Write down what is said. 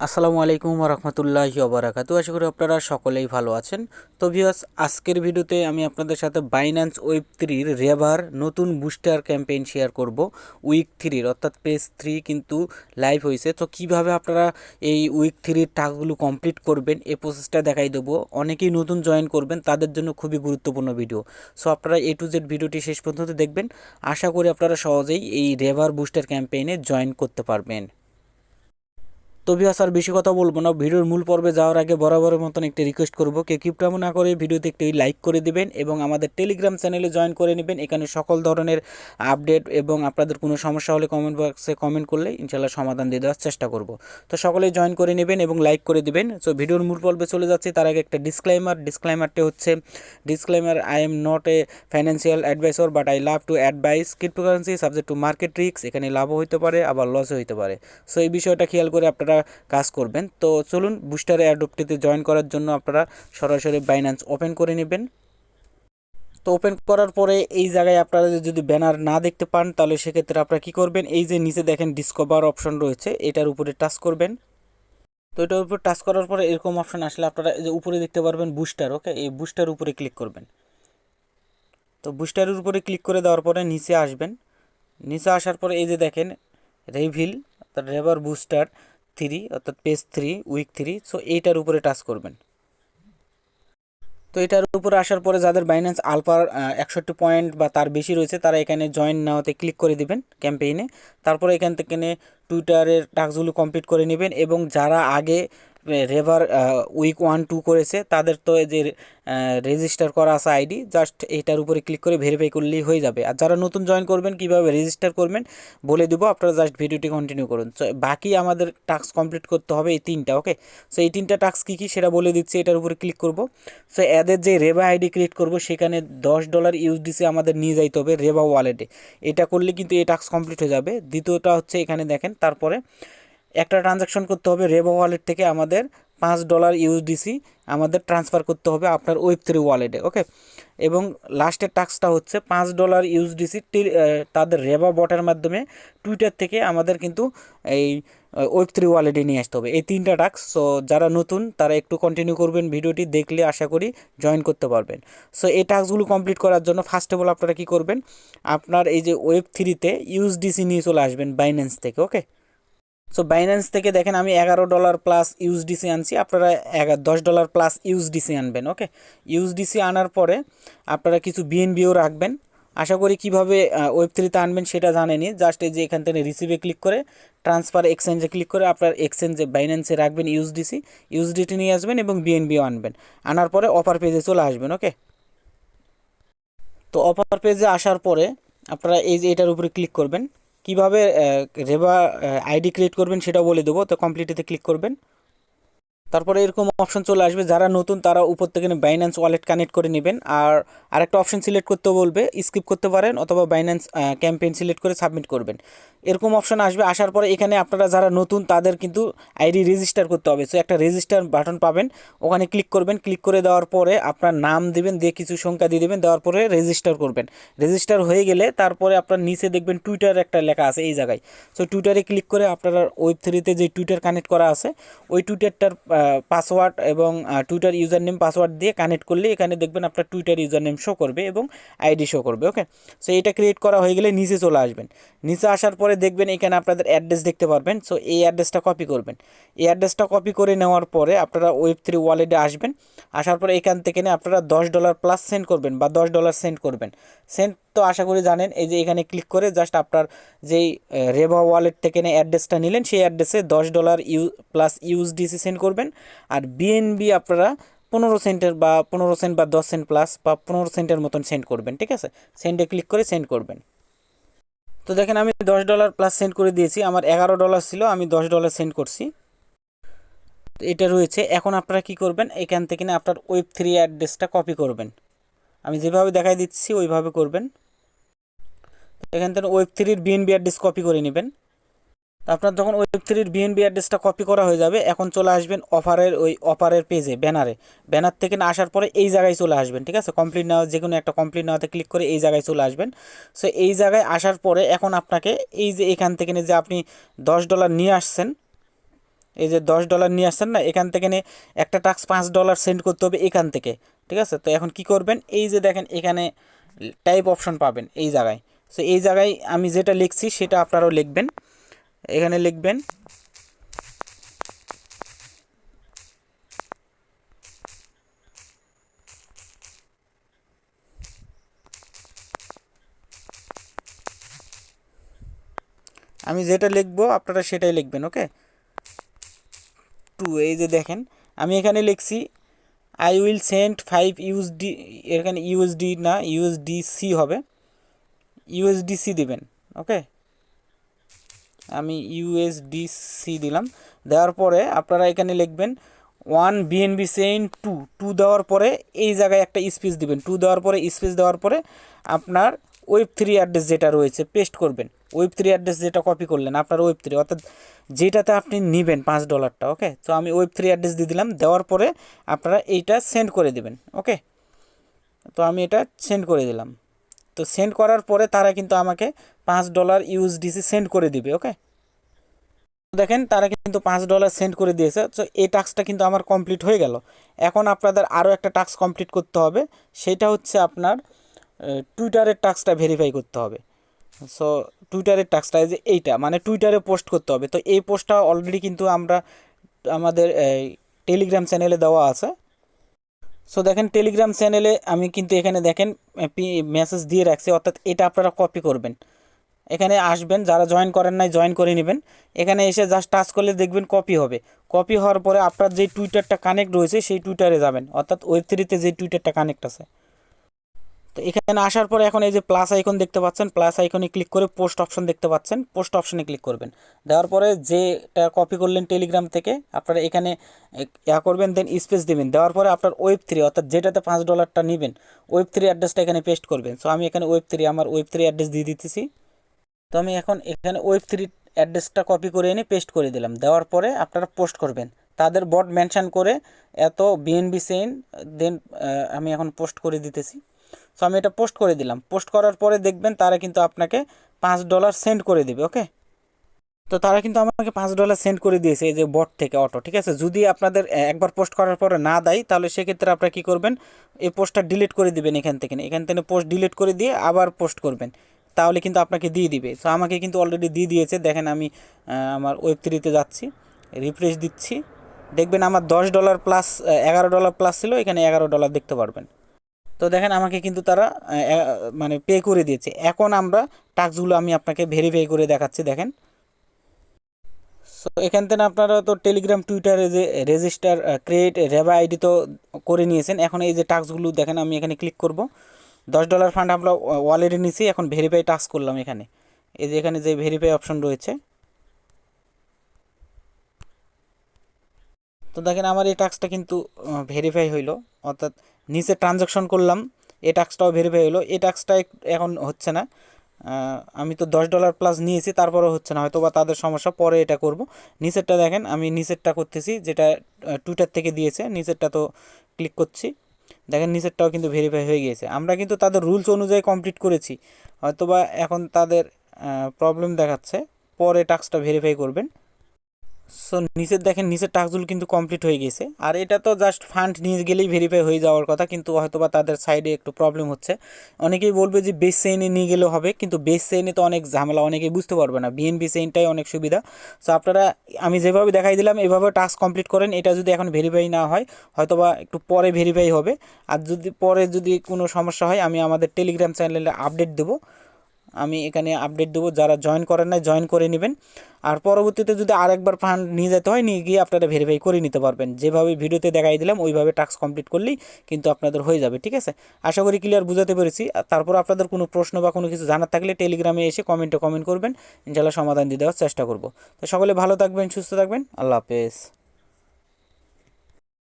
আসসালামু আলাইকুম রহমতুল্লাহি ওবরাকাতু। আশা করি আপনারা সকলেই ভালো আছেন। তো ভিউয়ার্স আজকের ভিডিওতে আমি আপনাদের সাথে বাইন্যান্স ওয়েব থ্রির রেভার নতুন বুস্টার ক্যাম্পেইন শেয়ার করব। উইক থ্রির অর্থাৎ পেজ থ্রি কিন্তু লাইভ হয়েছে। তো কীভাবে আপনারা এই উইক থ্রির টাকাগুলো কমপ্লিট করবেন এই প্রসেসটা দেখাই দেবো। অনেকেই নতুন জয়েন করবেন, তাদের জন্য খুবই গুরুত্বপূর্ণ ভিডিও সো আপনারা এ টু জেড ভিডিওটি শেষ পর্যন্ত দেখবেন। আশা করি আপনারা সহজেই এই রেভার বুস্টার ক্যাম্পেইনে জয়েন করতে পারবেন। তো ভিউয়ার্স আর বেশি কথা বলব না। ভিডিওর মূল পর্বে যাওয়ার আগে বরাবরের মতন একটি রিকোয়েস্ট করব। কে কিপটামো না করে ভিডিওতে একটি লাইক করে দিবেন এবং আমাদের টেলিগ্রাম চ্যানেলে জয়েন করে নেবেন। এখানে সকল ধরনের আপডেট এবং আপনাদের কোনো সমস্যা হলে কমেন্ট বক্সে কমেন্ট করলে ইনশাল্লাহ সমাধান দিয়ে দেওয়ার চেষ্টা করব। তো সকলেই জয়েন করে নেবেন এবং লাইক করে দিবেন। সো ভিডিওর মূল পর্বে চলে যাচ্ছে। তার আগে একটা ডিসক্লাইমার ডিসক্লাইমারটি হচ্ছে disclaimer I am not a financial advisor but I love to advise cryptocurrency subject to market রিক্স এখানে লাভও হতে পারে, আবার লসও হতে পারে। সো এই বিষয়টা খেয়াল করে আপনারা কাজ করবেন। তো চলুন বুস্টার অ্যাডপ্টিতে জয়েন করার জন্য আপনারা সরাসরি বাইন্যান্স ওপেন করে নেবেন। তো ওপেন করার পরে এই জায়গায় আপনারা যদি ব্যানার না দেখতে পান, তাহলে সেক্ষেত্রে আপনারা কী করবেন? এই যে নিচে দেখেন ডিসকভার অপশন রয়েছে, এটার উপরে টাচ করবেন। তো এটার উপর টাচ করার পরে এরকম অপশন আসলে আপনারা যে উপরে দেখতে পারবেন বুস্টার, ওকে? এই বুস্টার উপরে ক্লিক করবেন। তো বুস্টারের উপরে ক্লিক করে দেওয়ার পরে নিচে আসবেন। নিচে আসার পরে এই যে দেখেন রেভিল রেভার বুস্টার থ্রি অর্থাৎ page three week three so এইটার উপরে টাচ করবেন। তো এটার উপরে আসার পরে যাদের বাইন্যান্স আলফার একষট্টি পয়েন্ট বা তার বেশি রয়েছে, তারা এখানে জয়েন নাওতে ক্লিক করে দিবেন ক্যাম্পেইনে তারপরে এখান থেকে টুইটারের টাস্কগুলো কমপ্লিট করে নেবেন এবং যারা আগে রেভার উইক ওয়ান টু করেছে। তাদের তো এই যে রেজিস্টার করা আছে আইডি জাস্ট এটার উপরে ক্লিক করে ভেরিফাই করলেই হয়ে যাবে। আর যারা নতুন জয়েন করবেন, কীভাবে রেজিস্টার করবেন, বলে দেবো। আপনারা জাস্ট ভিডিওটি কন্টিনিউ করুন। তো বাকি আমাদের টাস্ক কমপ্লিট করতে হবে এই তিনটা ওকে সো এই তিনটা টাস্ক কী কী সেটা বলে দিচ্ছি, এটার উপরে ক্লিক করব। সো এদের যে রেবা আইডি ক্রিয়েট করব, সেখানে দশ ডলার ইউএসডিসি আমাদের নিয়ে যাইতে হবে রেবা ওয়ালেটে এটা করলে কিন্তু এই টাস্ক কমপ্লিট হয়ে যাবে। দ্বিতীয়টা হচ্ছে এখানে দেখেন, তারপরে একটা ট্রানজাকশন করতে হবে রেবো ওয়ালেট থেকে আমাদের পাঁচ ডলার ইউএসডিসি আমাদের ট্রান্সফার করতে হবে আপনার ওয়েব থ্রি ওয়ালেটে ওকে এবং লাস্টের টাস্কটা হচ্ছে পাঁচ ডলার ইউএসডিসি তাদের রেবা বটের মাধ্যমে টুইটার থেকে আমাদের কিন্তু এই ওয়েব থ্রি ওয়ালেটে নিয়ে আসতে হবে। এই তিনটা টাস্ক সো যারা নতুন, তারা একটু কন্টিনিউ করবেন ভিডিওটি, দেখলে আশা করি জয়েন করতে পারবেন। সো এই টাস্কগুলো কমপ্লিট করার জন্য ফার্স্ট অফ অল আপনারা কী করবেন? আপনার এই যে ওয়েব থ্রিতে ইউএসডিসি নিয়ে চলে আসবেন বাইন্যান্স থেকে ওকে সো বাইন্যান্স থেকে দেখেন আমি এগারো ডলার প্লাস ইউএসডিসি আনছি। আপনারা এগারো, দশ ডলার প্লাস ইউএসডিসি আনবেন ওকে ইউএসডিসি আনার পরে আপনারা কিছু বিএনবিও রাখবেন। আশা করি কীভাবে ওয়েব থ্রিতে আনবেন সেটা জানেনি। জাস্ট এই যে এখান থেকে রিসিভে ক্লিক করে ট্রান্সফার এক্সচেঞ্জে ক্লিক করে আপনার এক্সচেঞ্জে বাইন্যান্সে রাখবেন ইউএসডিসি ইউএসডিটি নিয়ে আসবেন এবং বিএনবিও আনবেন। আনার পরে অফার পেজে চলে আসবেন ওকে তো অফার পেজে আসার পরে আপনারা এই যে এটার উপরে ক্লিক করবেন। কীভাবে রেবা আইডি ক্রিয়েট করবেন সেটাও বলে দেবো। তো কমপ্লিটেতে ক্লিক করবেন। তারপরে এরকম অপশন চলে আসবে, যারা নতুন তারা উপর থেকে বাইন্যান্স ওয়ালেট কানেক্ট করে নেবেন। আর আরেকটা অপশন সিলেক্ট করতে বলবে স্কিপ করতে পারেন অথবা বাইন্যান্স ক্যাম্পেইন সিলেক্ট করে সাবমিট করবেন। এরকম অপশন আসবে, আসার পরে এখানে আপনারা যারা নতুন তাদের কিন্তু আইডি রেজিস্টার করতে হবে। সো একটা রেজিস্টার বাটন পাবেন, ওখানে ক্লিক করবেন। ক্লিক করে দেওয়ার পরে আপনার নাম দিবেন, দিয়ে কিছু সংখ্যা দিয়ে দেবেন, দেওয়ার পরে রেজিস্টার করবেন। রেজিস্টার হয়ে গেলে তারপরে আপনার নিচে দেখবেন টুইটার একটা লেখা আছে এই জায়গায়। সো টুইটারে ক্লিক করে আপনারা ওয়েব থ্রিতে যে টুইটার কানেক্ট করা আছে, ওই টুইটারটার পাসওয়ার্ড এবং টুইটার ইউজার নেম পাসওয়ার্ড দিয়ে কানেক্ট করলে এখানে দেখবেন আপনার টুইটার ইউজার নেম শো করবে এবং আইডি শো করবে ওকে সো এটা ক্রিয়েট করা হয়ে গেলে নিচে চলে আসবেন। নিচে আসার পরে দেখবেন এখানে আপনাদের অ্যাড্রেস দেখতে পারবেন। সো এই অ্যাড্রেসটা কপি করবেন। এই অ্যাড্রেসটা কপি করে নেওয়ার পরে আপনারা ওয়েব থ্রি ওয়ালেটে আসবেন। আসার পরে এখান থেকে আপনারা দশ ডলার প্লাস সেন্ড করবেন বা দশ ডলার সেন্ড করবেন। সেন্ড তো আশা করি জানেন, এই যে এখানে ক্লিক করে জাস্ট আপনার যেই রেভা ওয়ালেট থেকে অ্যাড্রেসটা নিলেন, সেই অ্যাড্রেসে দশ dollar U plus USDC send করবেন। আর বিএনবি আপনারা পনেরো সেন্টের বা পনেরো সেন্ট বা দশ সেন্ট প্লাস বা পনেরো সেন্টের মতন সেন্ড করবেন, ঠিক আছে? সেন্ডে ক্লিক করে সেন্ড করবেন। তো দেখেন, আমি দশ ডলার প্লাস সেন্ড করে দিয়েছি, আমার এগারো ডলার ছিল, আমি দশ ডলার সেন্ড করছি। এটা রয়েছে, এখন আপনারা কি করবেন, এখান থেকে না আপনার ওয়েব থ্রি অ্যাড্রেসটা কপি করবেন। আমি যেভাবে দেখাই দিচ্ছি, ওইভাবে করবেন। এখান থেকে ওয়েব থ্রির বিএনবি অ্যাড্রেস কপি করে নেবেন। আপনার যখন ওয়েব থ্রির বিএনবি অ্যাড্রেসটা কপি করা হয়ে যাবে, এখন চলে আসবেন অফারের ওই অফারের পেজে ব্যানারে ব্যানার থেকে না আসার পরে এই জায়গায় চলে আসবেন, ঠিক আছে? কমপ্লিট নেওয়া, যে কোনো একটা কমপ্লিট নেওয়াতে ক্লিক করে এই জায়গায় চলে আসবেন। সো এই জায়গায় আসার পরে এখন আপনাকে এই যে এখান থেকে যে আপনি দশ ডলার নিয়ে আসছেন, এই যে দশ ডলার নিয়ে আসছেন না, এখান থেকে একটা টাক্স পাঁচ ডলার সেন্ড করতে হবে এখান থেকে, ঠিক আছে? তো এখন কি করবেন? এই যে দেখেন এখানে টাইপ অপশন পাবেন এই জায়গায়। সো এই জায়গায় আমি যেটা লিখছি, সেটা আপনারাও লিখবেন। এখানে লিখবেন, আমি যেটা লিখব, আপনারা সেটাই লিখবেন, ওকে? টু এই যে দেখেন, আমি এখানে লিখছি I will send five USD এখানে ইউএসডি না ইউএসডিসি হবে। ইউএসডিসি দিবেন, ওকে? আমি ইউএসডিসি দিলাম। দেওয়ার পরে আপনারা এখানে লিখবেন, one BNB send to. To দেওয়ার পরে এই জায়গায় একটা স্পেস দিবেন। টু দেওয়ার পরে, স্পেস দেওয়ার পরে আপনার ওয়েব থ্রি অ্যাড্রেস যেটা রয়েছে, পেস্ট করবেন। ওয়েব থ্রি অ্যাড্রেস যেটা কপি করলেন, আপনার ওয়েব থ্রি, অর্থাৎ যেটাতে আপনি নেবেন পাঁচ ডলারটা, ওকে? তো আমি ওয়েব থ্রি অ্যাড্রেস দিয়ে দিলাম। দেওয়ার পরে আপনারা এইটা সেন্ড করে দেবেন, ওকে? তো আমি এটা সেন্ড করে দিলাম। তো সেন্ড করার পরে তারা কিন্তু আমাকে পাঁচ ডলার ইউএসডিসি সেন্ড করে দিবে ওকে দেখেন তারা কিন্তু পাঁচ ডলার সেন্ড করে দিয়েছে, তো এই টাস্কটা কিন্তু আমার কমপ্লিট হয়ে গেল। এখন আপনাদের আরও একটা টাস্ক কমপ্লিট করতে হবে, সেটা হচ্ছে আপনার টুইটারের টাস্কটা ভেরিফাই করতে হবে। সো টুইটারের টাস্কটা যে এইটা মানে টুইটারে পোস্ট করতে হবে। তো এই পোস্টটা অলরেডি কিন্তু আমরা, আমাদের টেলিগ্রাম চ্যানেলে দেওয়া আছে। সো দেখেন টেলিগ্রাম চ্যানেলে আমি কিন্তু এখানে দেখেন মেসেজ দিয়ে রাখছি, অর্থাৎ এটা আপনারা কপি করবেন। এখানে আসবেন, যারা জয়েন করেন নাই জয়েন করে নেবেন। এখানে এসে জাস্ট টাচ করলে দেখবেন কপি হবে। কপি হওয়ার পরে আপনার যে টুইটারটা কানেক্ট রয়েছে, সেই টুইটারে যাবেন। অর্থাৎ ওয়েব থ্রিতে যে টুইটারটা কানেক্ট আছে। তো এখানে আসার পরে এখন এই যে প্লাস আইকন দেখতে পাচ্ছেন প্লাস আইকনে ক্লিক করে পোস্ট অপশন দেখতে পাচ্ছেন। পোস্ট অপশনে ক্লিক করবেন। দেওয়ার পরে যেটা কপি করলেন টেলিগ্রাম থেকে, আপনারা এখানে ইয়া করবেন দেন স্পেস দেবেন। দেওয়ার পরে আপনার ওয়েব থ্রি অর্থাৎ যেটাতে পাঁচ ডলারটা নেবেন ওয়েব থ্রি অ্যাড্রেসটা এখানে পেস্ট করবেন। সো আমি এখানে ওয়েব থ্রি আমার ওয়েব থ্রি অ্যাড্রেস দিয়ে দিতেছি। তো আমি এখন এখানে ওয়েব থ্রি অ্যাড্রেসটা কপি করে এনে পেস্ট করে দিলাম। দেওয়ার পরে আপনারা পোস্ট করবেন। তাদের বট মেনশন করে এত বিএনবি সেন দেন আমি এখন পোস্ট করে দিতেছি। সো আমি এটা পোস্ট করে দিলাম। পোস্ট করার পরে দেখবেন তারা কিন্তু আপনাকে পাঁচ ডলার সেন্ড করে দেবে ওকে তো তারা কিন্তু আমাকে পাঁচ ডলার সেন্ড করে দিয়েছে এই যে বট থেকে অটো ঠিক আছে? যদি আপনাদের একবার পোস্ট করার পরে না দেয়, তাহলে সেক্ষেত্রে আপনারা কী করবেন? এই পোস্টটা ডিলিট করে দিবেন এখান থেকে। এখান থেকে পোস্ট ডিলিট করে দিয়ে আবার পোস্ট করবেন। তাহলে কিন্তু আপনাকে দিয়ে দিবে। সো আমাকে কিন্তু অলরেডি দিয়ে দিয়েছে। দেখেন আমি আমার ওয়েব থ্রিতে যাচ্ছি। রিফ্রেশ দিচ্ছি। দেখবেন আমার দশ ডলার প্লাস এগারো ডলার প্লাস ছিল। এখানে এগারো ডলার দেখতে পারবেন। তো দেখেন আমাকে কিন্তু তারা মানে পে করে দিয়েছে। এখন আমরা টাস্কগুলো আমি আপনাকে ভেরিফাই করে দেখাচ্ছি, দেখেন। সো এখান থেকে আপনারা তো টেলিগ্রাম টুইটারে যে রেজিস্টার ক্রিয়েট রেবা আইডি তো করে নিয়েছেন। এখন এই যে টাস্কগুলো দেখেন, আমি এখানে ক্লিক করব। দশ ডলার ফান্ড আমরা ওয়ালেটে নিছি, এখন ভেরিফাই টাস্ক করলাম এখানে। এই যে এখানে যে ভেরিফাই অপশন রয়েছে। তো দেখেন, আমার এই টাস্কটা কিন্তু ভেরিফাই হইল। অর্থাৎ নিচে ট্রানজাকশন করলাম, এ টাস্কটাও ভেরিফাই হলো এ টাস্কটা এখন হচ্ছে না। আমি তো দশ ডলার প্লাস নিয়েছি, তারপরেও হচ্ছে না। হয়তো বা তাদের সমস্যা, পরে এটা করব। নিচেরটা দেখেন, আমি নিচেরটা করতেছি, যেটা টুইটার থেকে দিয়েছে। নিচেরটা তো ক্লিক করছি। দেখেন, নিচেরটাও কিন্তু ভেরিফাই হয়ে গিয়েছে। আমরা কিন্তু তাদের রুলস অনুযায়ী কমপ্লিট করেছি। হয়তোবা এখন তাদের প্রবলেম দেখাচ্ছে। পরে টাস্কটা ভেরিফাই করবেন। সো নিচের দেখেন, নিচের টাস্কগুলো কিন্তু কমপ্লিট হয়ে গেছে। আর এটা তো জাস্ট ফান্ড নিয়ে গেলেই ভেরিফাই হয়ে যাওয়ার কথা, কিন্তু হয়তো বা তাদের সাইডে একটু প্রবলেম হচ্ছে। অনেকেই বলবে যে বেস সেইনে নিয়ে গেলেও হবে, কিন্তু বেস সেইনে তো অনেক ঝামেলা, অনেকেই বুঝতে পারবে না। বিএনবি সেইনটাই অনেক সুবিধা। সো আপনারা, আমি যেভাবে দেখাই দিলাম এভাবে টাস্ক কমপ্লিট করেন। এটা যদি এখন ভেরিফাই না হয় হয়তো বা একটু পরে ভেরিফাই হবে। আর যদি, পরে যদি কোনো সমস্যা হয়, আমি আমাদের টেলিগ্রাম চ্যানেলে আপডেট দেবো। আমি এখানে আপডেট দেবো। যারা জয়েন করেন না জয়েন করে নেবেন। আর পরবর্তীতে যদি আরেকবার ফান্ড নিয়ে যেতে হয়, নিয়ে গিয়ে আপনারা ভেরিফাই করে নিতে পারবেন। যেভাবে ভিডিওতে দেখাই দিলাম, ওইভাবে টাস্ক কমপ্লিট করলেই কিন্তু আপনাদের হয়ে যাবে, ঠিক আছে? আশা করি ক্লিয়ার বুঝাতে পেরেছি। তারপর আপনাদের কোনো প্রশ্ন বা কোনো কিছু জানার থাকলে টেলিগ্রামে এসে কমেন্টে কমেন্ট করবেন। ইনশাল্লাহ সমাধান দিয়ে দেওয়ার চেষ্টা করব। তো সকলে ভালো থাকবেন, সুস্থ থাকবেন। আল্লাহ হাফেজ।